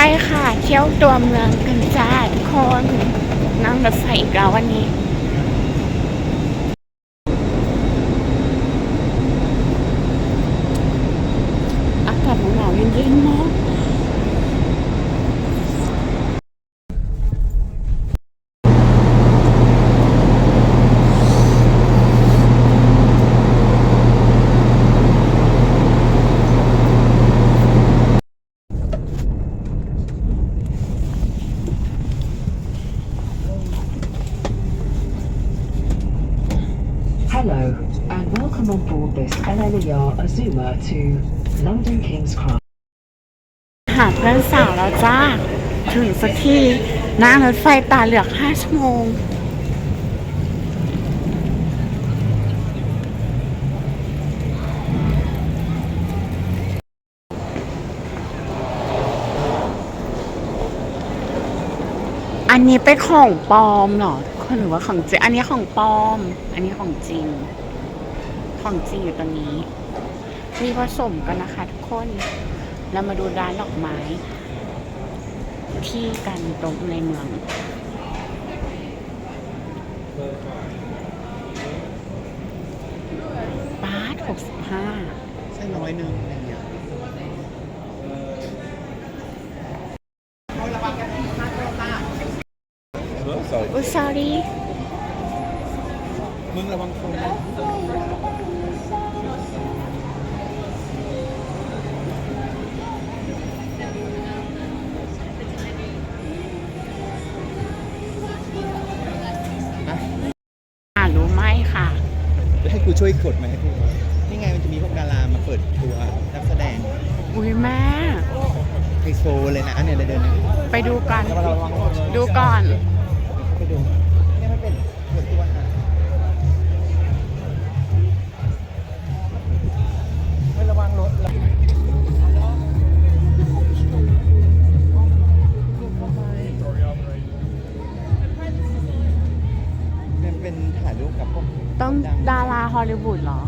ไปค่ะ เที่ยวตัวเมืองกันจ้าทุกคน นั่งรถไฟอีกแล้ววันนี้ อากาศหนาวๆเย็นๆมาก Hello, and welcome on board this LLER Azuma to London King's Cross. หาเพื่อนสาวแล้วจ้า ถึงสักทีนั่งรถไฟตาเหลือกห้าชั่วโมง อันนี้เป็นของปลอมเหรอ หรือว่าของจริงอันนี้ของปลอม อันนี้ของจริง ของจริงอยู่ตรงนี้ มีผสมกันนะคะทุกคน เรามาดูร้านดอกไม้ ที่กันตรงในเมืองบาทหกสิบห้าใช่ร้อยหนึ่ง อะไรอย่างเงี้ยอุย sorry มึงระวังคนนะอ่ารู้ไหมค่ะจะให้กูช่วยกดไหมให้กูนี่ไงมันจะมีพวกดารามาเปิดตัวนักแสดงอุ้ยแม่ ไฮโซเลยนะอันเนี้ยเดี๋ยวเดินนะไปดูกันระวังระวังระวังดูก่อน ไปดูเนี่ยมันเป็นเปิดตัวอะไม่ระวังรถระมันเป็นถ่ายรูปกับพวกต้องดาราฮอลลีวูดเหรอ